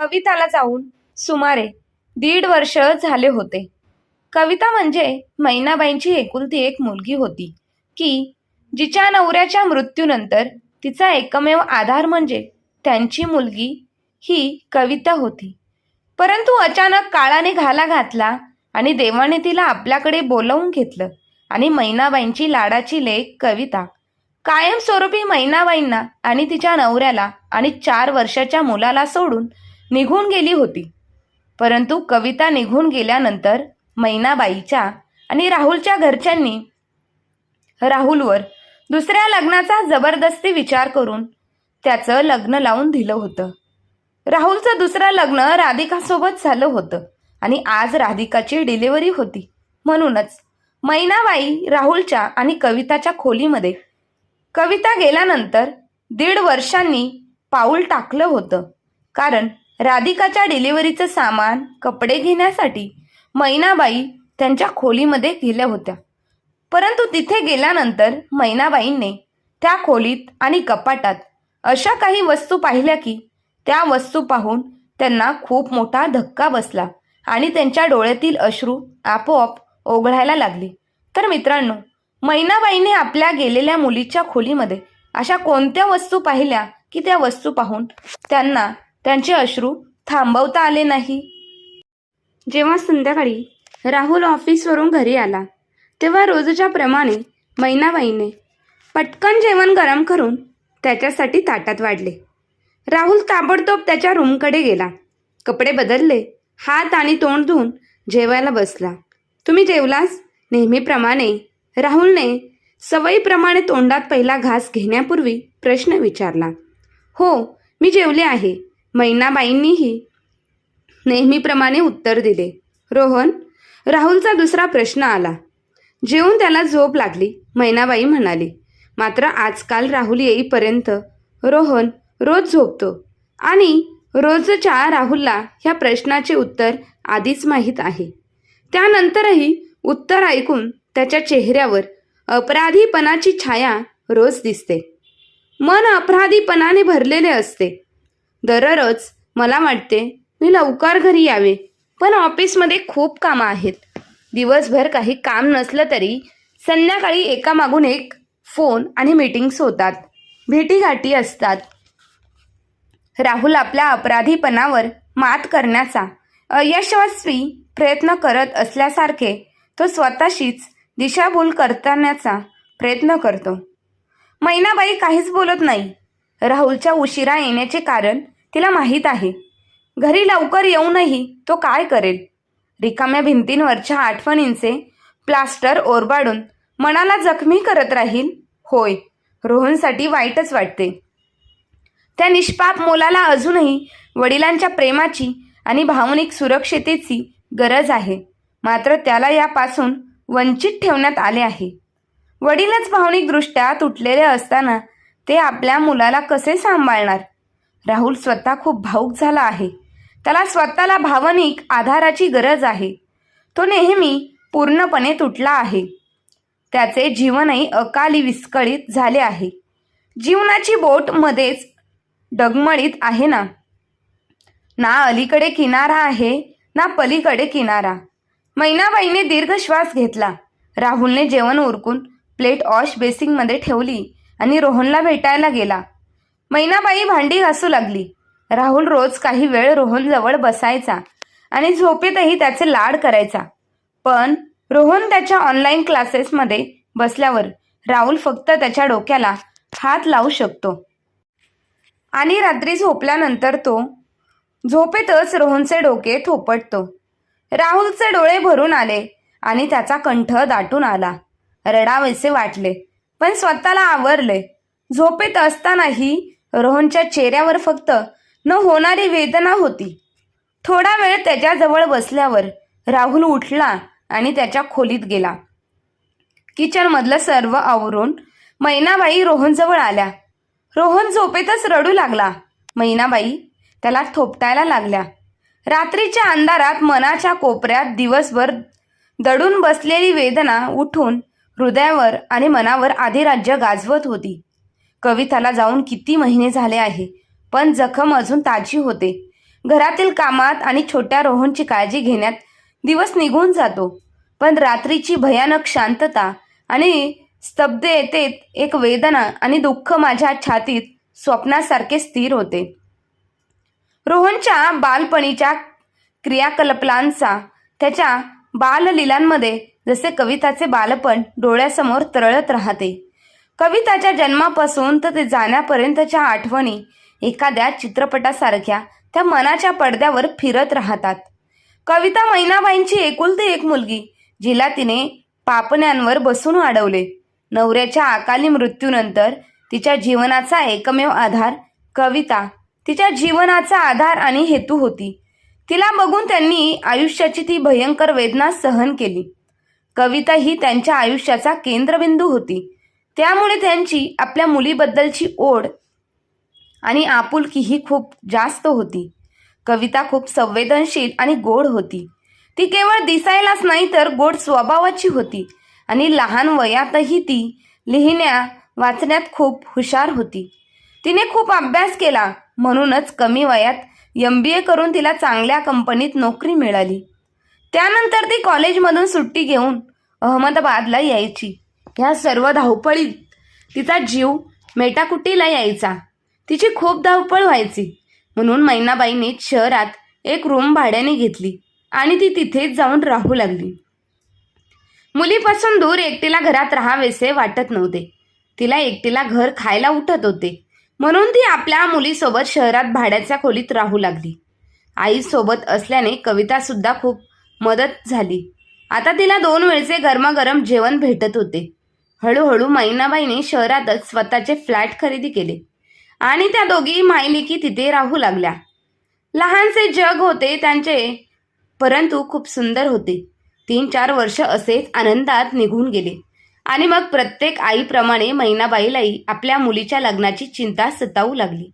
कविताला जाऊन सुमारे दीड वर्ष झाले होते. कविता म्हणजे मैनाबाईंची एकुलती एक मुलगी होती की जिच्या नवऱ्याच्या मृत्यूनंतर तिचा एकमेव आधार म्हणजे त्यांची मुलगी ही कविता होती. परंतु अचानक काळाने घाला घातला आणि देवाने तिला आपल्याकडे बोलावून घेतलं आणि मैनाबाईंची लाडाची लेख कविता. कायमस्वरूपी मैनाबाईंना आणि तिच्या नवऱ्याला आणि चार वर्षाच्या मुलाला सोडून निघून गेली होती. परंतु कविता निघून गेल्यानंतर मैनाबाईच्या आणि राहुलच्या घरच्यांनी राहुलवर दुसऱ्या लग्नाचा जबरदस्ती विचार करून त्याचं लग्न लावून दिलं होतं. राहुलचं दुसरं लग्न राधिकासोबत झालं होतं आणि आज राधिकाची डिलिव्हरी होती. म्हणूनच मैनाबाई राहुलच्या आणि कविताच्या खोलीमध्ये कविता गेल्यानंतर दीड वर्षांनी पाऊल टाकलं होतं. कारण राधिकाच्या डिलिव्हरीचं सामान कपडे घेण्यासाठी मैनाबाई त्यांच्या खोलीमध्ये गेल्या होत्या. परंतु तिथे गेल्यानंतर मैनाबाईंनी त्या खोलीत आणि कपाटात अशा काही वस्तू पाहिल्या की त्या वस्तू पाहून त्यांना खूप मोठा धक्का बसला आणि त्यांच्या डोळ्यातील अश्रू आपोआप ओघळायला लागली. तर मित्रांनो मैनाबाईने आपल्या गेलेल्या मुलीच्या खोलीमध्ये अशा कोणत्या वस्तू पाहिल्या की त्या वस्तू पाहून त्यांना त्यांचे अश्रू थांबवता आले नाही. जेव्हा संध्याकाळी राहुल ऑफिसवरून घरी आला तेव्हा रोजच्या प्रमाणे मैनाबाईने पटकन जेवण गरम करून त्याच्यासाठी ताटात वाढले. राहुल ताबडतोब त्याच्या रूमकडे गेला. कपडे बदलले हात आणि तोंड धुवून जेवायला बसला. तुम्ही जेवलास नेहमीप्रमाणे राहुलने सवयीप्रमाणे तोंडात पहिला घास घेण्यापूर्वी प्रश्न विचारला. हो मी जेवले आहे. मैनाबाईंनीही नेहमीप्रमाणे उत्तर दिले. रोहन राहुलचा दुसरा प्रश्न आला. जेवून त्याला झोप लागली मैनाबाई म्हणाली मात्र आजकाल राहुल येईपर्यंत रोहन रोज झोपतो आणि रोजच्या राहुलला ह्या प्रश्नाचे उत्तर आधीच माहीत आहे. त्यानंतरही उत्तर ऐकून त्याच्या चेहऱ्यावर अपराधीपणाची छाया रोज दिसते. मन अपराधीपणाने भरलेले असते. दररोज मला वाटते मी लवकर घरी यावे पण ऑफिसमध्ये खूप कामं आहेत. दिवसभर काही काम नसलं तरी संध्याकाळी एकामागून एक फोन आणि मीटिंग्स होतात. भेटीगाठी असतात. राहुल आपल्या अपराधीपणावर मात करण्याचा अयशस्वी प्रयत्न करत असल्यासारखे तो स्वतःशीच दिशाभूल करतानाचा प्रयत्न करतो. मैनाबाई काहीच बोलत नाही. राहुलच्या उशिरा येण्याचे कारण तिला माहीत आहे. घरी लवकर येऊनही तो काय करेल? रिकाम्या भिंतींवरच्या आठवणींचे प्लास्टर ओरबाडून मनाला जखमी करत राहील? होय रोहनसाठी वाईटच वाटते. त्या निष्पाप मुलाला अजूनही वडिलांच्या प्रेमाची आणि भावनिक सुरक्षितेची गरज आहे. मात्र त्याला यापासून वंचित ठेवण्यात आले आहे. वडीलच भावनिकदृष्ट्या तुटलेले असताना ते आपल्या मुलाला कसे सांभाळणार? राहुल स्वतः खूप भाऊक झाला आहे. त्याला स्वतःला भावनिक आधाराची गरज आहे. तो नेहमी पूर्णपणे तुटला आहे. त्याचे जीवनही अकाली विस्कळीत झाले आहे. जीवनाची बोट मध्येच डगमळीत आहे ना? ना अलीकडे किनारा आहे ना पलीकडे किनारा. मैनाबाईने दीर्घ श्वास घेतला. राहुलने जेवण उरकून प्लेट वॉश बेसिंगमध्ये ठेवली. आणि रोहनला भेटायला गेला. मैनाबाई भांडी घासू लागली. राहुल रोज काही वेळ रोहनजवळ बसायचा आणि झोपेतही त्याचे लाड करायचा. पण रोहन त्याच्या ऑनलाईन क्लासेसमध्ये बसल्यावर राहुल फक्त त्याच्या डोक्याला हात लावू शकतो. आणि रात्री झोपल्यानंतर तो झोपेतच रोहनचे डोके थोपटतो. राहुलचे डोळे भरून आले आणि त्याचा कंठ दाटून आला. रडावेसे वाटले. पण स्वतःला आवरले झोपेत असतानाही रोहनच्या चेहऱ्यावर फक्त न होणारी वेदना होती. थोडा वेळ त्याच्याजवळ बसल्यावर राहुल उठला आणि त्याच्या खोलीत गेला. किचनमधलं सर्व आवरून मैनाबाई रोहनजवळ आल्या. रोहन झोपेतच रडू लागला. मैनाबाई त्याला थोपटायला लागल्या. रात्रीच्या अंधारात मनाच्या कोपऱ्यात दिवसभर दडून बसलेली वेदना उठून हृदयावर आणि मनावर अधिराज्य गाजवत होती. कविताला जाऊन किती महिने झाले आहे पण जखम अजून ताजी होते. घरातील कामात आणि छोट्या रोहनची काळजी घेण्यात दिवस निघून जातो पण रात्रीची भयानक शांतता आणि स्तब्ध येते एक वेदना आणि दुःख माझ्या छातीत स्वप्नासारखे स्थिर होते. रोहनच्या बालपणीच्या क्रियाकल्पलांचा त्याच्या बाललीलांमध्ये जसे कविताचे बालपण डोळ्यासमोर तरळत राहते. कविताच्या जन्मापासून तर ते जाण्यापर्यंतच्या आठवणी एखाद्या चित्रपटासारख्या त्या मनाच्या पडद्यावर फिरत राहतात. कविता मैनाबाईंची एकुलती एक मुलगी जिला तिने पापण्यांवर बसून अडवले. नवऱ्याच्या अकाली मृत्यूनंतर तिच्या जीवनाचा एकमेव आधार कविता. तिच्या जीवनाचा आधार आणि हेतू होती. तिला बघून त्यांनी आयुष्याची ती भयंकर वेदना सहन केली. कविता ही त्यांच्या आयुष्याचा केंद्रबिंदू होती. त्यामुळे त्यांची आपल्या मुलीबद्दलची ओढ आणि आपुलकी ही खूप जास्त होती. कविता खूप संवेदनशील आणि गोड होती. ती केवळ दिसायलाच नाही तर गोड स्वभावाची होती आणि लहान वयातही ती लिहिण्या वाचण्यात खूप हुशार होती. तिने खूप अभ्यास केला म्हणूनच कमी वयात एम बी ए करून तिला चांगल्या कंपनीत नोकरी मिळाली. त्यानंतर ती कॉलेजमधून सुट्टी घेऊन अहमदाबादला यायची. ह्या सर्व धावपळीत तिचा जीव मेटाकुटीला यायचा. तिची खूप धावपळ व्हायची. म्हणून मैनाबाईने शहरात एक रूम भाड्याने घेतली आणि ती तिथेच जाऊन राहू लागली. मुलीपासून दूर एकटीला घरात राहावेसे वाटत नव्हते. तिला एकटीला घर खायला उठत होते. म्हणून ती आपल्या मुलीसोबत शहरात भाड्याच्या खोलीत राहू लागली. आईसोबत असल्याने कवितासुद्धा खूप मदत झाली. आता तिला दोन वेळचे गरमागरम जेवण भेटत होते. हळूहळू मैनाबाईने शहरातच स्वतःचे फ्लॅट खरेदी केले आणि त्या दोघी मायलिकी तिथे राहू लागल्या. लहानसे जग होते त्यांचे परंतु खूप सुंदर होते. तीन चार वर्ष असेच आनंदात निघून गेले आणि मग प्रत्येक आईप्रमाणे मैनाबाईलाही आपल्या मुलीच्या लग्नाची चिंता सतावू लागली.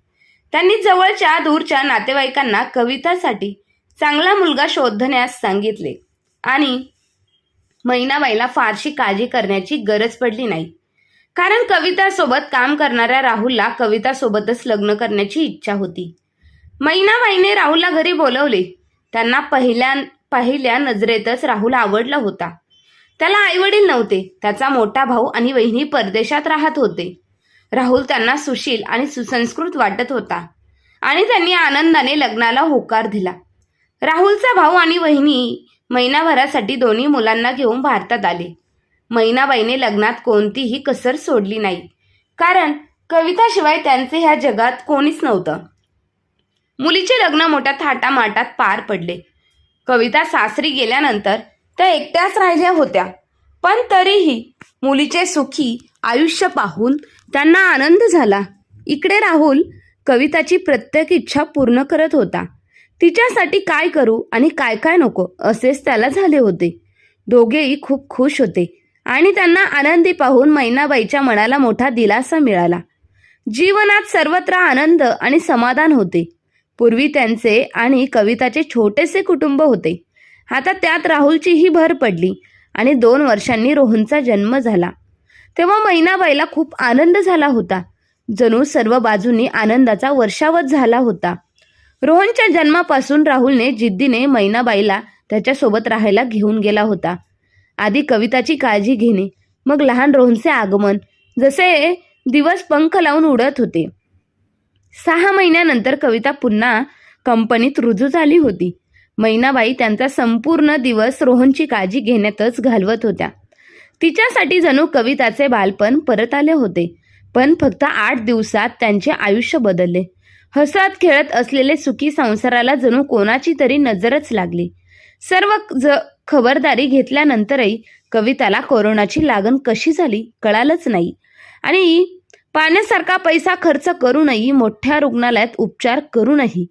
त्यांनी जवळच्या दूरच्या नातेवाईकांना कवितासाठी चांगला मुलगा शोधण्यास सांगितले. आणि मैनाबाईला फारशी काळजी करण्याची गरज पडली नाही. कारण कवितासोबत काम करणाऱ्या राहुलला कवितासोबतच लग्न करण्याची इच्छा होती. मैनाबाईने राहुलला घरी बोलवले. त्यांना पहिल्या पहिल्या नजरेतच राहुल आवडला होता. त्याला आईवडील नव्हते. त्याचा मोठा भाऊ आणि वहिनी परदेशात राहत होते. राहुल त्यांना सुशील आणि सुसंस्कृत वाटत होता. आणि त्यांनी आनंदाने लग्नाला होकार दिला. राहुलचा भाऊ आणि वहिनी महिनाभरासाठी दोन्ही मुलांना घेऊन भारतात आले. महिनाबाईने लग्नात कोणतीही कसर सोडली नाही. कारण कविताशिवाय त्यांचे ह्या जगात कोणीच नव्हतं. मुलीचे लग्न मोठ्या थाटामाटात पार पडले. कविता सासरी गेल्यानंतर त्या एकट्याच राहिल्या होत्या. पण तरीही मुलीचे सुखी आयुष्य पाहून त्यांना आनंद झाला. इकडे राहुल कविताची प्रत्येक इच्छा पूर्ण करत होता. तिच्यासाठी काय करू आणि काय काय नको असेच त्याला झाले होते. दोघेही खूप खुश होते आणि त्यांना आनंदी पाहून मैनाबाईच्या मनाला मोठा दिलासा मिळाला. जीवनात सर्वत्र आनंद आणि समाधान होते. पूर्वी त्यांचे आणि कविताचे छोटेसे कुटुंब होते. आता त्यात राहुलचीही भर पडली आणि दोन वर्षांनी रोहनचा जन्म झाला. तेव्हा मैनाबाईला खूप आनंद झाला होता. जणू सर्व बाजूंनी आनंदाचा वर्षावत झाला होता. रोहनच्या जन्मापासून राहुलने जिद्दीने मैनाबाईला त्याच्यासोबत राहायला घेऊन गेला होता. आधी कविताची काळजी घेणे मग लहान रोहनचे आगमन जसे दिवस पंख लावून उडत होते. सहा महिन्यानंतर कविता पुन्हा कंपनीत रुजू झाली होती. मैनाबाई त्यांचा संपूर्ण दिवस रोहनची काळजी घेण्यातच घालवत होत्या. तिच्यासाठी जणू कविताचे बालपण परत आले होते पण फक्त आठ दिवसात त्यांचे आयुष्य बदलले. हसत खेळत असलेले सुखी संसाराला जणू कोणाची तरी नजरच लागली. सर्व ज खबरदारी घेतल्यानंतरही कविताला कोरोनाची लागण कशी झाली कळालंच नाही. आणि पाण्यासारखा पैसा खर्च करूनही मोठ्या रुग्णालयात उपचार करूनही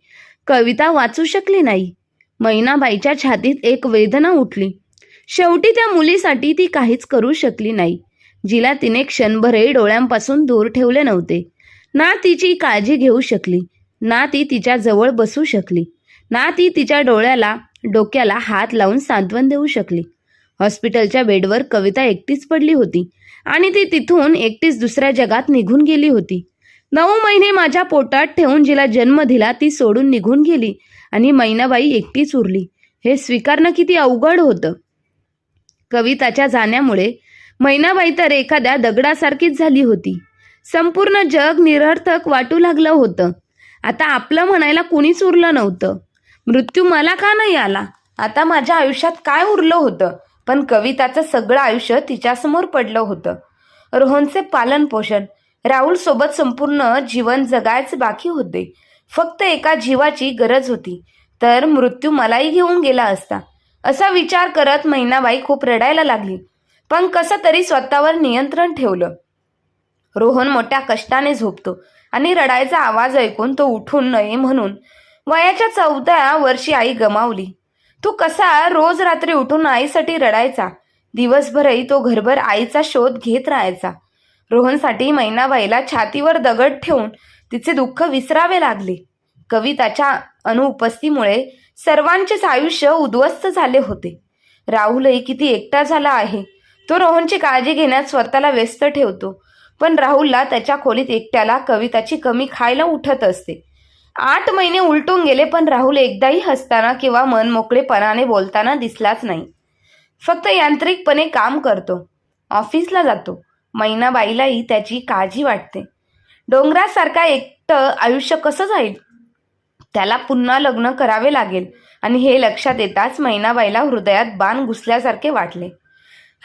कविता वाचू शकली नाही. मैनाबाईच्या छातीत एक वेदना उठली. शेवटी त्या मुलीसाठी ती काहीच करू शकली नाही. जिला तिने क्षणभरही डोळ्यांपासून दूर ठेवले नव्हते. ना तिची काळजी घेऊ शकली ना ती तिच्या जवळ बसू शकली ना ती तिच्या डोळ्याला डोक्याला हात लावून सांत्वन देऊ शकली. हॉस्पिटलच्या बेडवर कविता एकटीच पडली होती आणि ती तिथून एकटीच दुसऱ्या जगात निघून गेली होती. नऊ महिने माझ्या पोटात ठेवून जिला जन्म दिला ती सोडून निघून गेली आणि मैनाबाई एकटीच उरली. हे स्वीकारणं किती अवघड होतं. कविताच्या जाण्यामुळे मैनाबाई तर एखाद्या दगडासारखीच झाली होती. संपूर्ण जग निरर्थक वाटू लागलं होतं. आता आपलं म्हणायला कुणीच उरलं नव्हतं. मृत्यू मला का नाही आला? आता माझ्या आयुष्यात काय उरलं होतं? पण कविताचं सगळं आयुष्य तिच्यासमोर पडलं होतं. रोहनचे पालनपोषण. राहुलसोबत संपूर्ण जीवन जगायचे बाकी होते. फक्त एका जीवाची गरज होती. तर मृत्यू मलाही घेऊन गेला असता. असा विचार करत महिनाबाई खूप रडायला लागली. पण कसं तरी स्वतःवर नियंत्रण ठेवलं. रोहन मोठ्या कष्टाने झोपतो आणि रडायचा आवाज ऐकून तो उठून नये म्हणून वयाच्या चौथ्या वर्षी आई गमावली. तो कसा रोज रात्री उठून आईसाठी रडायचा? दिवसभरही तो घरभर आईचा शोध घेत राहायचा रोहनसाठी मैनाबाईला छातीवर दगड ठेवून तिचे दुःख विसरावे लागले. कविताच्या अनुपस्थितीमुळे सर्वांचेच आयुष्य उद्ध्वस्त झाले होते. राहुलही किती एकटा झाला आहे. तो रोहनची काळजी घेण्यात स्वतःला व्यस्त ठेवतो. पण राहुलला त्याच्या खोलीत एकट्याला कविताची कमी खायला उठत असते. आठ महिने उलटून गेले पण राहुल एकदाही हसताना किंवा मन मोकळेपणाने बोलताना दिसलाच नाही. फक्त यांत्रिकपणे काम करतो. ऑफिसला जातो. मैनाबाईलाही त्याची काळजी वाटते. डोंगरासारखा एकटं आयुष्य कसं जाईल? त्याला पुन्हा लग्न करावे लागेल आणि हे लक्षात येताच मैनाबाईला हृदयात बाण घुसल्यासारखे वाटले.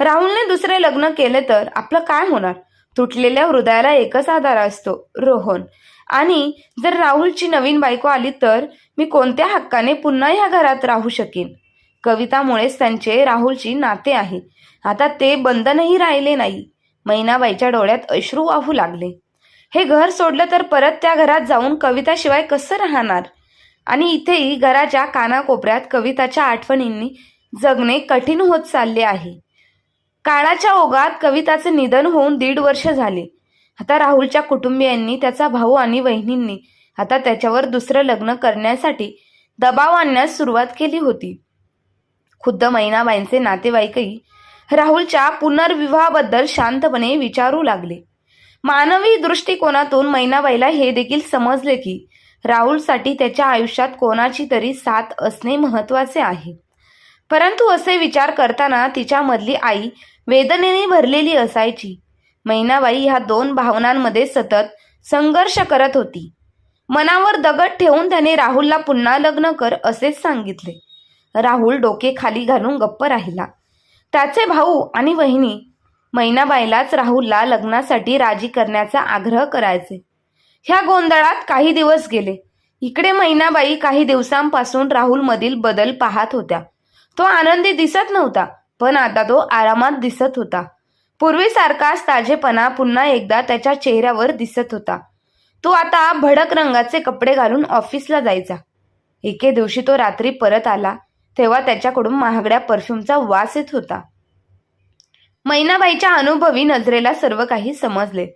राहुलने दुसरे लग्न केले तर आपलं काय होणार? तुटलेल्या हृदयाला एकच आधार असतो रोहन. आणि जर राहुलची नवीन बायको आली तर मी कोणत्या हक्काने पुन्हा ह्या घरात राहू शकेन? कवितामुळेच त्यांचे राहुलची नाते आहे आता ते बंधनही राहिले नाही. मैनाबाईच्या डोळ्यात अश्रू वाहू लागले. हे घर सोडलं तर परत त्या घरात जाऊन कविताशिवाय कसं राहणार? आणि इथेही घराच्या कानाकोपऱ्यात कविताच्या आठवणींनी जगणे कठीण होत चालले आहे. काळाच्या ओघात कविताचे निधन होऊन दीड वर्ष झाले. आता राहुलच्या कुटुंबियांनी त्याचा भाऊ आणि वहिनींनी आता त्याच्यावर दुसरं लग्न करण्यासाठी दबाव आणण्यास सुरुवात केली होती. खुद्द मैनाबाईंचे नातेवाईकही राहुलच्या पुनर्विवाहाबद्दल शांतपणे विचारू लागले. मानवी दृष्टिकोनातून मैनाबाईला हे देखील समजले की राहुलसाठी त्याच्या आयुष्यात कोणाची तरी साथ असणे महत्त्वाचे आहे. परंतु असे विचार करताना तिच्यामधली आई वेदनेने भरलेली असायची. मैनाबाई ह्या दोन भावनांमध्ये सतत संघर्ष करत होती. मनावर दगड ठेवून त्याने राहुलला पुन्हा लग्न कर असेच सांगितले. राहुल डोके खाली घालून गप्प राहिला. त्याचे भाऊ आणि वहिनी मैनाबाईलाच राहुलला लग्नासाठी राजी करण्याचा आग्रह करायचे. ह्या गोंधळात काही दिवस गेले. इकडे मैनाबाई काही दिवसांपासून राहुलमधील बदल पाहत होत्या. तो आनंदी दिसत नव्हता. पण आता तो आरामात दिसत होता. पूर्वीसारखाच ताजेपणा पुन्हा एकदा त्याच्या चेहऱ्यावर दिसत होता. तो आता भडक रंगाचे कपडे घालून ऑफिसला जायचा. एके दिवशी तो रात्री परत आला तेव्हा त्याच्याकडून महागड्या परफ्यूमचा वास येत होता. मैनाबाईच्या अनुभवी नजरेला सर्व काही समजले.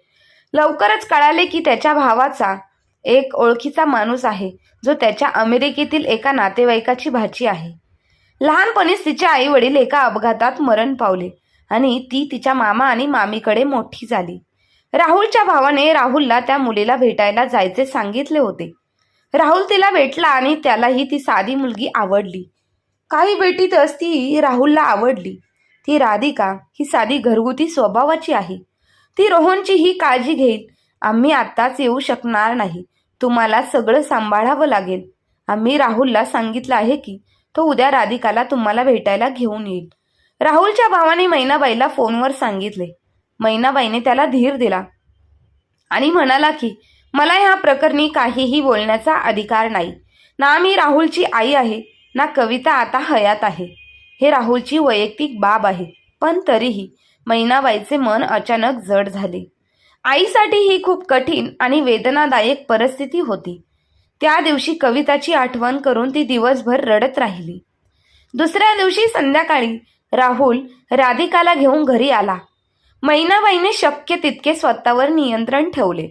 लवकरच कळाले की त्याच्या भावाचा एक ओळखीचा माणूस आहे जो त्याच्या अमेरिकेतील एका नातेवाईकाची भाची आहे. लहानपणीच तिचे आई वडील एका अपघातात मरण पावले आणि ती तिच्या मामा आणि मामीकडे मोठी झाली. राहुलच्या भावाने राहुलला त्या मुलीला भेटायला जायचे सांगितले होते. राहुल तिला भेटला आणि त्यालाही ती साधी मुलगी आवडली. काही भेटीतच ती राहुलला आवडली. ती राधिका ही साधी घरगुती स्वभावाची आहे. ती रोहनची ही काळजी घेईल. आम्ही आत्ताच येऊ शकणार नाही. तुम्हाला सगळं सांभाळावं लागेल. आम्ही राहुलला सांगितलं आहे की तो उद्या राधिकाला तुम्हाला भेटायला घेऊन येईल. राहुलच्या भावाने मैनाबाईला फोनवर सांगितले. मैनाबाईने त्याला धीर दिला आणि म्हणाला की मला ह्या प्रकरणी काहीही बोलण्याचा अधिकार नाही. ना मी राहुलची आई आहे ना कविता आता हयात आहे. हे राहुलची वैयक्तिक बाब आहे पण तरीही मैनाबाईचे मन अचानक जड झाले. आईसाठी ही खूप कठीण आणि वेदनादायक परिस्थिती होती. त्या दिवशी कविताची आठवण करून ती दिवसभर रडत राहिली. दुसऱ्या दिवशी संध्याकाळी राहुल राधिकाला घेऊन घरी आला. महिनाबाईने शक्य तितके स्वतःवर नियंत्रण ठेवले.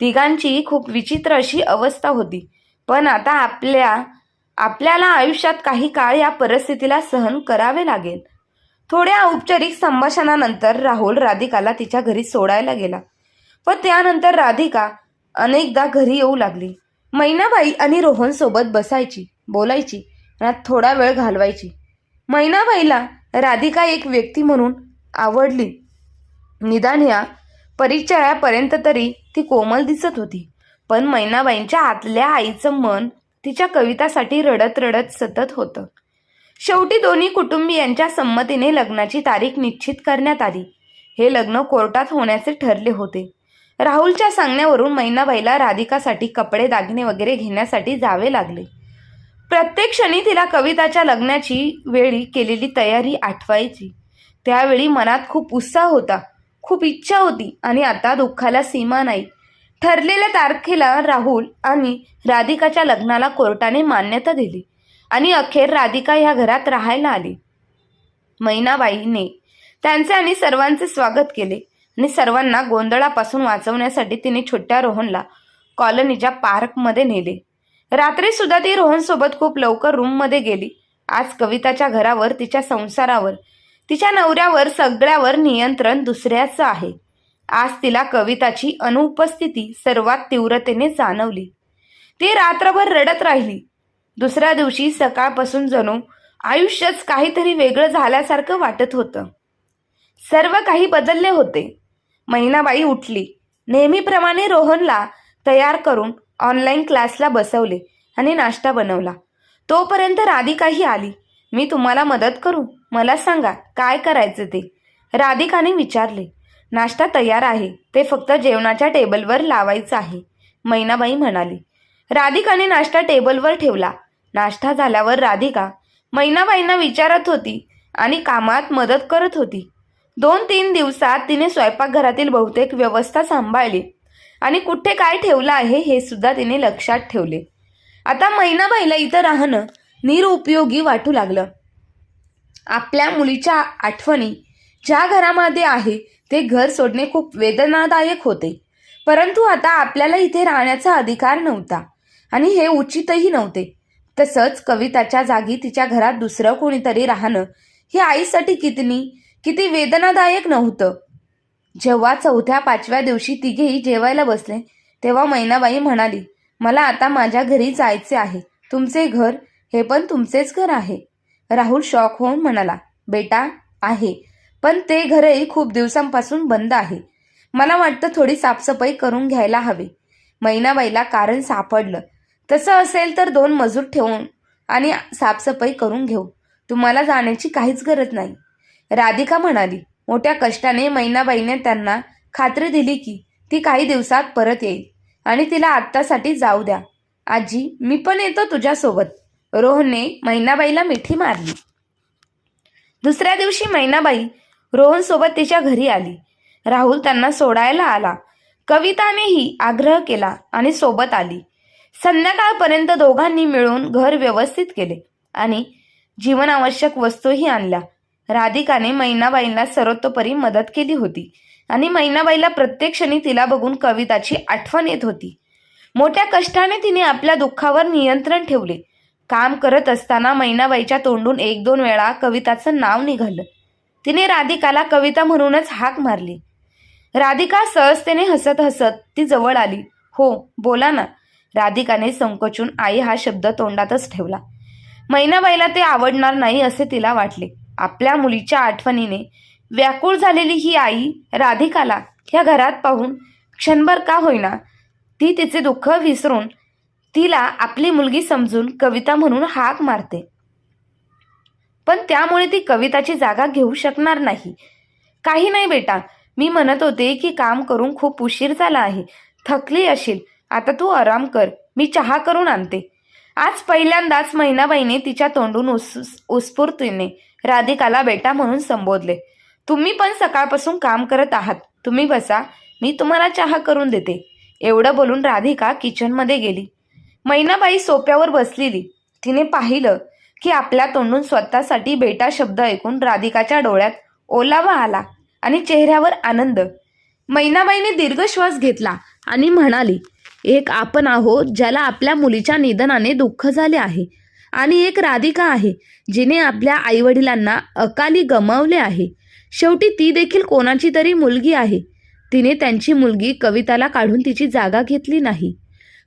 तिघांची खूप विचित्र अशी अवस्था होती पण आता आपल्या आपल्याला आयुष्यात काही काळ या परिस्थितीला सहन करावे लागेल. थोड्या औपचारिक संभाषणानंतर राहुल राधिकाला तिच्या घरी सोडायला गेला. व त्यानंतर राधिका अनेकदा घरी येऊ लागली. मैनाबाई आणि रोहन सोबत बसायची बोलायची आणि थोडा वेळ घालवायची. मैनाबाईला राधिका एक व्यक्ती म्हणून आवडली. निदान ह्या परिचयापर्यंत तरी ती कोमल दिसत होती. पण मैनाबाईंच्या आतल्या आईचं मन तिच्या कवितासाठी रडत रडत सतत होतं. शेवटी दोन्ही कुटुंबियांच्या संमतीने लग्नाची तारीख निश्चित करण्यात आली. हे लग्न कोर्टात होण्याचे ठरले होते. राहुलच्या सांगण्यावरून मैनाबाईला राधिकासाठी कपडे दागिने वगैरे घेण्यासाठी जावे लागले. प्रत्येक क्षणी तिला कविताच्या लग्नाची वेळी केलेली तयारी आठवायची. त्यावेळी मनात खूप उत्साह होता. खूप इच्छा होती आणि आता दुःखाला सीमा नाही. ठरलेल्या तारखेला राहुल आणि राधिकाच्या लग्नाला कोर्टाने मान्यता दिली आणि अखेर राधिका ह्या घरात राहायला आली. मैनाबाईने त्यांचे आणि सर्वांचे स्वागत केले. आणि सर्वांना गोंधळापासून वाचवण्यासाठी तिने छोट्या रोहनला कॉलनीच्या पार्कमध्ये नेले. रात्री सुद्धा ती रोहनसोबत खूप लवकर रूममध्ये गेली. आज कविताच्या घरावर तिच्या संसारावर तिच्या नवऱ्यावर सगळ्यावर नियंत्रण दुसऱ्याचं आहे. आज तिला कविताची अनुपस्थिती सर्वात तीव्रतेने जाणवली. ती रात्रभर रडत राहिली. दुसऱ्या दिवशी सकाळपासून जणू आयुष्यच काहीतरी वेगळं झाल्यासारखं वाटत होतं. सर्व काही बदलले होते. महिनाबाई उठली. नेहमीप्रमाणे रोहनला तयार करून ऑनलाईन क्लासला बसवले आणि नाश्ता बनवला. तोपर्यंत राधिकाही आली. मी तुम्हाला मदत करू? मला सांगा काय करायचं ते? राधिकाने विचारले. नाश्ता तयार आहे. ते फक्त जेवणाच्या टेबलवर लावायचं आहे मैनाबाई म्हणाली. राधिकाने नाश्ता टेबलवर ठेवला. नाश्ता झाल्यावर राधिका मैनाबाईंना विचारत होती आणि कामात मदत करत होती. दोन तीन दिवसात तिने स्वयंपाकघरातील बहुतेक व्यवस्था सांभाळली. आणि कुठे काय ठेवलं आहे हे सुद्धा तिने लक्षात ठेवले. आता मैनाबाईला इथं राहणं निरुपयोगी वाटू लागलं. आपल्या मुलीच्या आठवणी ज्या घरामध्ये आहे ते घर सोडणे खूप वेदनादायक होते. परंतु आता आपल्याला इथे राहण्याचा अधिकार नव्हता. आणि हे उचितही नव्हते. तसंच कविताच्या जागी तिच्या घरात दुसरं कोणीतरी राहणं हे आईसाठी कितनी किती वेदनादायक नव्हतं. जेव्हा चौथ्या पाचव्या दिवशी तिघेही जेवायला बसले तेव्हा मैनाबाई म्हणाली मला आता माझ्या घरी जायचे आहे. तुमचे घर हे पण तुमचेच घर आहे. राहुल शॉक होऊन म्हणाला बेटा आहे. पण ते घरही खूप दिवसांपासून बंद आहे. मला वाटतं थोडी साफसफाई करून घ्यायला हवी. मैनाबाईला कारण सापडलं. तसं असेल तर दोन मजूर ठेवून आणि साफसफाई करून घेऊ. तुम्हाला जाण्याची काहीच गरज नाही. राधिका म्हणाली मोठ्या कष्टाने मैनाबाईने त्यांना खात्री दिली की ती काही दिवसात परत येईल आणि तिला आत्तासाठी जाऊ द्या. आजी मी पण येतो तुझ्यासोबत. रोहनने मैनाबाईला मिठी मारली. दुसऱ्या दिवशी मैनाबाई रोहनसोबत तिच्या घरी आली. राहुल त्यांना सोडायला आला. कवितानेही आग्रह केला आणि सोबत आली. संध्याकाळपर्यंत दोघांनी मिळून घर व्यवस्थित केले आणि जीवनावश्यक वस्तूही आणल्या. राधिकाने मैनाबाईंना सर्वतोपरी मदत केली होती. आणि मैनाबाईला प्रत्येक क्षणी तिला बघून कविताची आठवण येत होती. मोठ्या कष्टाने तिने आपल्या दुःखावर नियंत्रण ठेवले. काम करत असताना मैनाबाईच्या तोंडून एक दोन वेळा कविताचं नाव निघालं. तिने राधिकाला कविता म्हणूनच हाक मारली. राधिका सहजतेने हसत हसत ती जवळ आली. हो बोला ना. राधिकाने संकोचून आई हा शब्द तोंडातच ठेवला. मैनाबाईला ते आवडणार नाही असे तिला वाटले. आपल्या मुलीच्या आठवणीने व्याकुळ झालेली ही आई राधिकाला ह्या घरात पाहून क्षणभर का होईना ती तिचे दुःख विसरून तिला आपली मुलगी समजून कविता म्हणून हाक मारते. पण त्यामुळे ती कविताची जागा घेऊ शकणार नाही. काही नाही बेटा मी म्हणत होते की काम करून खूप उशीर झाला आहे. थकली असेल आता तू आराम कर मी चहा करून आणते. आज पहिल्यांदाच महिनाबाईने तिच्या तोंडून उस उत्स्फूर्तीने राधिकाला बेटा म्हणून संबोधले. तुम्ही पण सकाळपासून काम करत आहात. तुम्ही बसा. मी तुम्हाला चहा करून देते. एवढं बोलून राधिका किचनमध्ये गेली. मैनाबाई सोप्यावर बसलेली. तिने पाहिलं की आपल्या तोंडून स्वतःसाठी बेटा शब्द ऐकून राधिकाच्या डोळ्यात ओलावा आला आणि चेहऱ्यावर आनंद. मैनाबाईने दीर्घ श्वास घेतला आणि म्हणाली एक आपण आहोत ज्याला आपल्या मुलीच्या निधनाने दुःख झाले आहे. आणि एक राधिका आहे जिने आपल्या आईवडिलांना अकाली गमावले आहे. शेवटी ती देखील कोणाची तरी मुलगी आहे. तिने त्यांची मुलगी कविताला काढून तिची जागा घेतली नाही.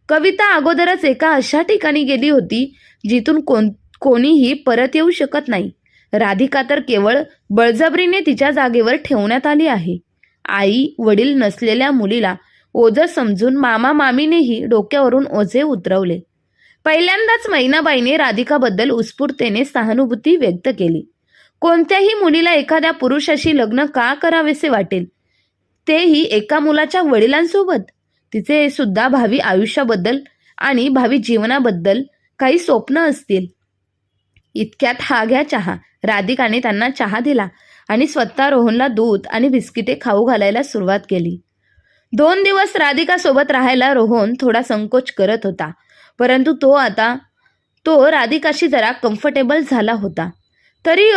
कविता अगोदरच एका अशा ठिकाणी गेली होती जिथून कोण कोणीही परत येऊ शकत नाही. राधिका तर केवळ बळजबरीने तिच्या जागेवर ठेवण्यात आली आहे. आई वडील नसलेल्या मुलीला ओझं समजून मामा मामीनेही डोक्यावरून ओझे उतरवले. पहिल्यांदाच मैनाबाईने राधिकाबद्दल उत्स्फूर्तेने सहानुभूती व्यक्त केली. कोणत्याही मुलीला एखाद्या पुरुषाशी लग्न का करावेसे वाटेल? तेही एका मुलाच्या वडिलांसोबत? तिचे सुद्धा भावी आयुष्याबद्दल आणि भावी जीवनाबद्दल काही स्वप्न असतील? इतक्यात हा घ्या चहा. राधिकाने त्यांना चहा दिला आणि स्वतः रोहनला दूध आणि बिस्किटे खाऊ घालायला सुरुवात केली. दोन दिवस राधिकासोबत राहायला रोहन थोडा संकोच करत होता. परंतु तो आता तो राधिकाशी जरा कम्फर्टेबल झाला होता. तरी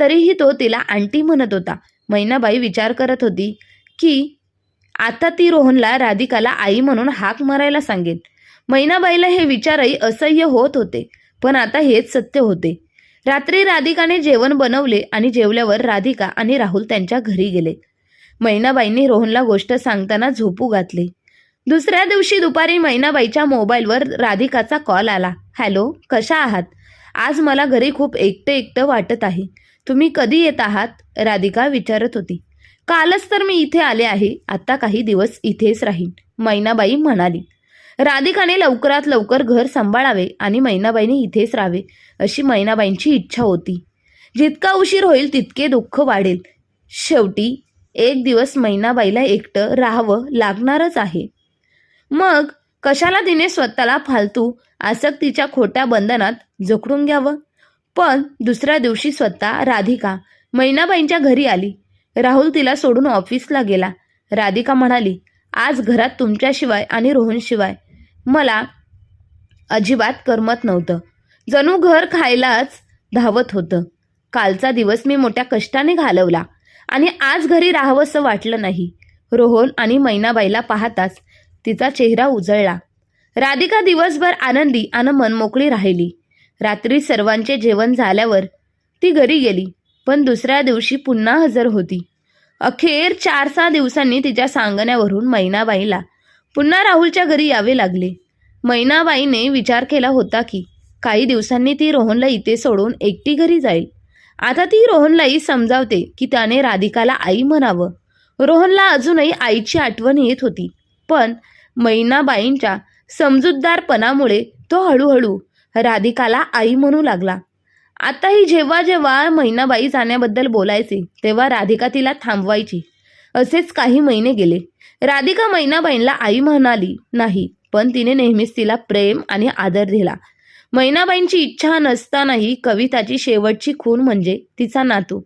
तरीही तो तिला आंटी म्हणत होता. मैनाबाई विचार करत होती की आता ती रोहनला राधिकाला आई म्हणून हाक मारायला सांगेल. मैनाबाईला हे विचारही असह्य होत होते पण आता हेच सत्य होते. रात्री राधिकाने जेवण बनवले आणि जेवल्यावर राधिका आणि राहुल त्यांच्या घरी गेले. मैनाबाईंनी रोहनला गोष्ट सांगताना झोपू घातली. दुसऱ्या दिवशी दुपारी मैनाबाईच्या मोबाईलवर राधिकाचा कॉल आला. हॅलो कशा आहात? आज मला घरी खूप एकटं एकटं वाटत आहे. तुम्ही कधी येत आहात? राधिका विचारत होती. कालच तर मी इथे आले आहे. आता काही दिवस इथेच राहीन मैनाबाई म्हणाली. राधिकाने लवकरात लवकर घर सांभाळावे आणि मैनाबाईने इथेच राहावे अशी मैनाबाईंची इच्छा होती. जितका उशीर होईल तितके दुःख वाढेल. शेवटी एक दिवस मैनाबाईला एकटं राहावं लागणारच आहे. मग कशाला तिने स्वतःला फालतू? आसक्तीच्या खोट्या बंधनात जखडून घ्यावं. पण दुसऱ्या दिवशी स्वतः राधिका मैनाबाईंच्या घरी आली. राहुल तिला सोडून ऑफिसला गेला. राधिका म्हणाली आज घरात तुमच्याशिवाय आणि रोहनशिवाय मला अजिबात करमत नव्हतं. जणू घर खायलाच धावत होतं. कालचा दिवस मी मोठ्या कष्टाने घालवला आणि आज घरी राहावंसं वाटलं नाही. रोहन आणि मैनाबाईला पाहताच तिचा चेहरा उजळला. राधिका दिवसभर आनंदी आणि मनमोकळी राहिली. रात्री सर्वांचे जेवण झाल्यावर ती घरी गेली पण दुसऱ्या दिवशी पुन्हा हजर होती. अखेर चार सहा दिवसांनी तिच्या सांगण्यावरून मैनाबाईला पुन्हा राहुलच्या घरी यावे लागले. मैनाबाईने विचार केला होता की काही दिवसांनी ती रोहनला इथे सोडून एकटी घरी जाईल. आता ती रोहनलाही समजावते की त्याने राधिकाला आई म्हणावं. रोहनला अजूनही आईची आठवण येत होती. पण मैनाबाईंच्या समजूतदारपणामुळे तो हळूहळू राधिकाला आई म्हणू लागला. आताही जेव्हा जेव्हा मैनाबाई जाण्याबद्दल बोलायचे तेव्हा राधिका तिला थांबवायची. असेच काही महिने गेले. राधिका मैनाबाईंना आई म्हणाली नाही पण तिने नेहमीच तिला प्रेम आणि आदर दिला. मैनाबाईंची इच्छा नसतानाही कविताची शेवटची खून म्हणजे तिचा नातू.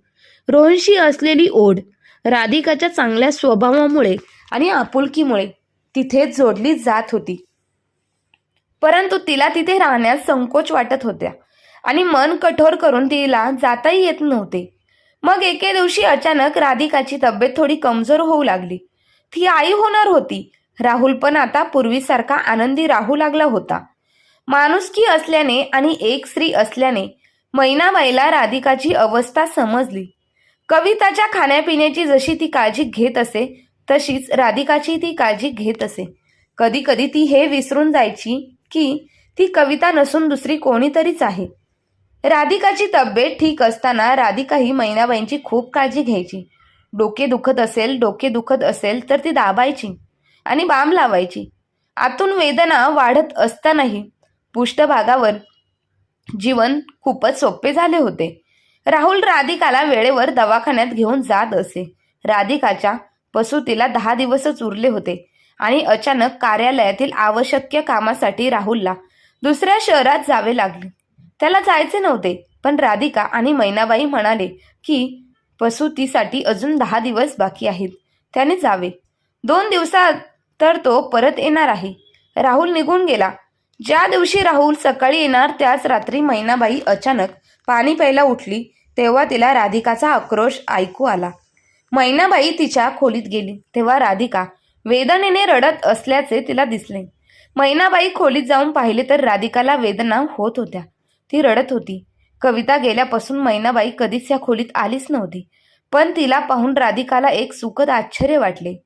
रोहनशी असलेली ओढ राधिकाच्या चांगल्या स्वभावामुळे आणि आपुलकीमुळे तिथेच जोडली जात होती. परंतु तिला तिथे राहण्यास संकोच वाटत होत्या आणि मन कठोर करून तिला जाताही येत नव्हते. मग एके दिवशी अचानक राधिकाची तब्येत थोडी कमजोर होऊ लागली. ती आई होणार होती. राहुल पण आता पूर्वीसारखा आनंदी राहू लागला होता. माणुसकी असल्याने आणि एक स्त्री असल्याने मैनाबाईला राधिकाची अवस्था समजली. कविताच्या खाण्यापिण्याची जशी ती काळजी घेत असे तशीच राधिकाची ती काळजी घेत असे. कधी कधी ती हे विसरून जायची की ती कविता नसून दुसरी कोणीतरीच आहे. राधिकाची तब्येत ठीक असताना राधिका ही मैनाबाईंची खूप काळजी घ्यायची. डोके दुखत असेल डोके दुखत असेल तर ती दाबायची आणि बाम लावायची. आतून वेदना वाढत असतानाही पृष्ठभागावर जीवन खूपच सोपे झाले होते. राहुल राधिकाला वेळेवर दवाखान्यात घेऊन जात असे. राधिकाच्या प्रसूतीला दहा दिवसच उरले होते आणि अचानक कार्यालयातील आवश्यक कामासाठी राहुलला दुसऱ्या शहरात जावे लागले. त्याला जायचे नव्हते पण राधिका आणि मैनाबाई म्हणाले की प्रसूतीसाठी अजून दहा दिवस बाकी आहेत त्याने जावे. दोन दिवसात तर तो परत येणार आहे. राहुल निघून गेला. ज्या दिवशी राहुल सकाळी येणार त्याच रात्री मैनाबाई अचानक पाणी प्यायला उठली तेव्हा तिला राधिकाचा आक्रोश ऐकू आला. मैनाबाई तिच्या खोलीत गेली. तेव्हा राधिका वेदनेने रडत असल्याचे तिला दिसले. मैनाबाई खोलीत जाऊन पाहिले तर राधिकाला वेदना होत होत्या. ती रडत होती. कविता गेल्यापासून मैनाबाई कधीच या खोलीत आलीच नव्हती. पण तिला पाहून राधिकाला एक सुखद आश्चर्य वाटले.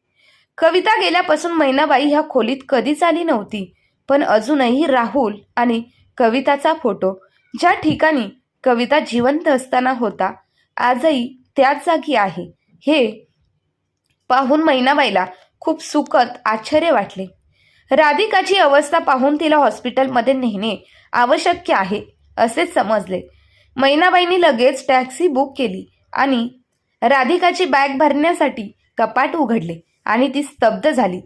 कविता गेल्यापासून मैनाबाई ह्या खोलीत कधीच आली नव्हती. पण अजूनही राहुल आणि कविताचा फोटो ज्या ठिकाणी कविता जिवंत असताना होता आजही त्याच जागी आहे. हे पाहून मैनाबाईला खूप सुखद आश्चर्य वाटले. राधिकाची अवस्था पाहून तिला हॉस्पिटलमध्ये नेणे आवश्यक आहे असे समजले. मैनाबाईंनी लगेच टॅक्सी बुक केली आणि राधिकाची बॅग भरण्यासाठी कपाट उघडले आणि ती स्तब्ध झाली.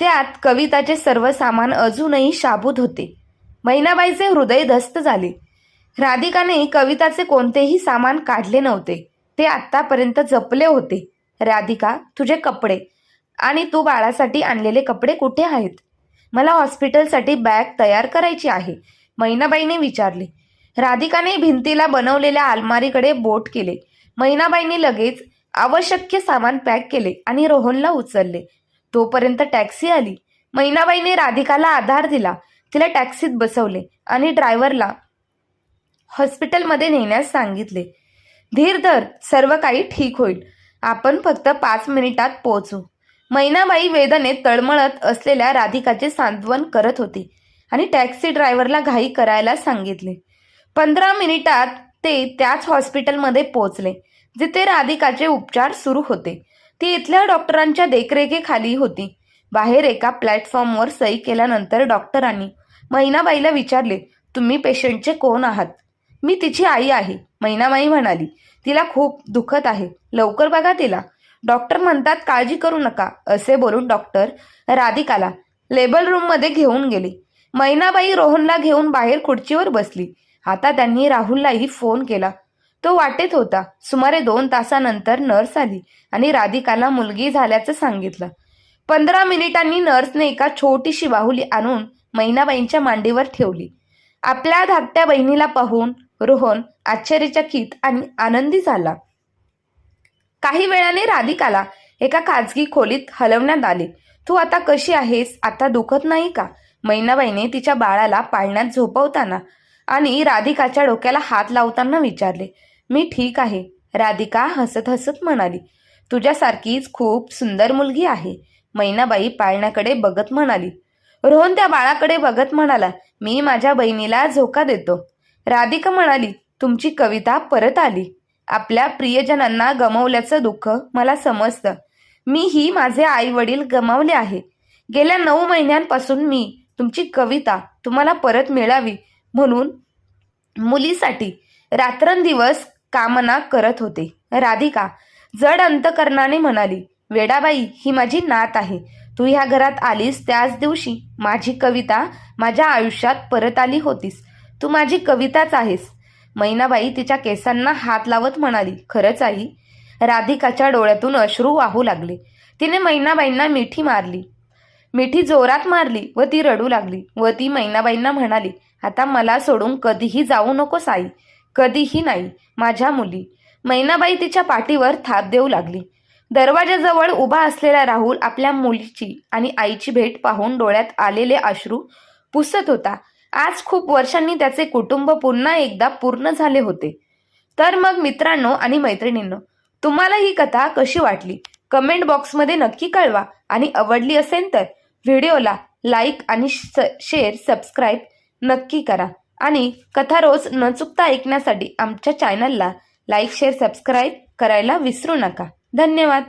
त्यात कविताचे सर्व सामान अजूनही शाबूत होते. मैनाबाईचे हृदय धस्त झाले. राधिकाने कविताचे कोणतेही सामान काढले नव्हते. ते आत्तापर्यंत जपले होते. राधिका तुझे कपडे आणि तू बाळासाठी आणलेले कपडे कुठे आहेत? मला हॉस्पिटलसाठी बॅग तयार करायची आहे मैनाबाईने विचारले. राधिकाने भिंतीला बनवलेल्या अलमारीकडे बोट केले. मैनाबाईंनी लगेच आवश्यक सामान पॅक केले आणि रोहनला उचलले. तोपर्यंत टॅक्सी आली. मैनाबाईने राधिकाला आधार दिला. तिला टॅक्सीत बसवले आणि ड्रायव्हरला हॉस्पिटलमध्ये नेण्यास सांगितले. धीर धर सर्व काही ठीक होईल. आपण फक्त पाच मिनिटात पोहोचू. मैनाबाई वेदने तळमळत असलेल्या राधिकाचे सांत्वन करत होती आणि टॅक्सी ड्रायव्हरला घाई करायला सांगितले. पंधरा मिनिटात ते त्याच हॉस्पिटलमध्ये पोहोचले जिथे राधिकाचे उपचार सुरू होते. ती इथल्या डॉक्टरांच्या देखरेखीखाली होती. बाहेर एका प्लॅटफॉर्मवर सही केल्यानंतर डॉक्टरांनी मैनाबाईला विचारले तुम्ही पेशंटचे कोण आहात? मी तिची आई आहे. मैनाबाई म्हणाली तिला खूप दुखत आहे. लवकर बघा तिला. डॉक्टर म्हणतात काळजी करू नका असे बोलून डॉक्टर राधिकाला लेबल रूममध्ये घेऊन गेले. मैनाबाई रोहनला घेऊन बाहेर खुर्चीवर बसली. आता त्यांनी राहुललाही फोन केला. तो वाटेत होता. सुमारे दोन तासानंतर नर्स आली आणि राधिकाला मुलगी झाल्याचं सांगितलं. पंधरा मिनिटांनी नर्सने एका छोटीशी बाहुली आणून मैनाबाईंच्या मांडीवर ठेवली. आपल्या धाकट्या बहिणीला पाहून रोहन आश्चर्यचकित आणि आनंदी झाला. काही वेळाने राधिकाला एका खाजगी खोलीत हलवण्यात आले. तू आता कशी आहेस? आता दुखत नाही का? मैनाबाईने तिच्या बाळाला पाळण्यात झोपवताना आणि राधिकाच्या डोक्याला हात लावताना विचारले. मी ठीक आहे. राधिका हसत हसत म्हणाली. तुझ्यासारखीच खूप सुंदर मुलगी आहे मैनाबाई पाळण्याकडे बघत म्हणाली. रोहन त्या बाळाकडे बघत म्हणाला मी माझ्या बहिणीला झोका देतो. राधिका म्हणाली तुमची कविता परत आली. आपल्या प्रियजनांना गमावल्याचं दुःख मला समजतं. मीही माझे आई वडील गमावले आहे. गेल्या नऊ महिन्यांपासून मी तुमची कविता तुम्हाला परत मिळावी म्हणून मुलीसाठी रात्रंदिवस कामना करत होते. राधिका जड अंतकरणाने म्हणाली वेडाबाई ही माझी नात आहे. तू ह्या घरात आलीस त्याच दिवशी. माझी कविता माझ्या आयुष्यात परत आली होतीस. तू माझी कविताच आहेस. मैनाबाई तिच्या केसांना हात लावत म्हणाली खरंच आई राधिकाच्या डोळ्यातून अश्रू वाहू लागले. तिने मैनाबाईंना मिठी मारली. मिठी जोरात मारली व ती रडू लागली व ती मैनाबाईंना म्हणाली आता मला सोडून कधीही जाऊ नकोस आई कधीही नाही माझ्या मुली. मैनाबाई तिच्या पाठीवर थाप देऊ लागली. दरवाजाजवळ उभा असलेला राहुल आपल्या मुलीची आणि आईची भेट पाहून डोळ्यात आलेले अश्रू पुसत होता. आज खूप वर्षांनी त्याचे कुटुंब पुन्हा एकदा पूर्ण झाले होते. तर मग मित्रांनो आणि मैत्रिणींनो तुम्हाला ही कथा कशी वाटली? कमेंट बॉक्समध्ये नक्की कळवा. आणि आवडली असेल तर व्हिडिओला लाईक आणि शेअर सबस्क्राईब नक्की करा. आणि कथा रोज न चुकता ऐकण्यासाठी आमच्या चॅनलला लाईक शेअर सबस्क्राईब करायला विसरू नका. धन्यवाद.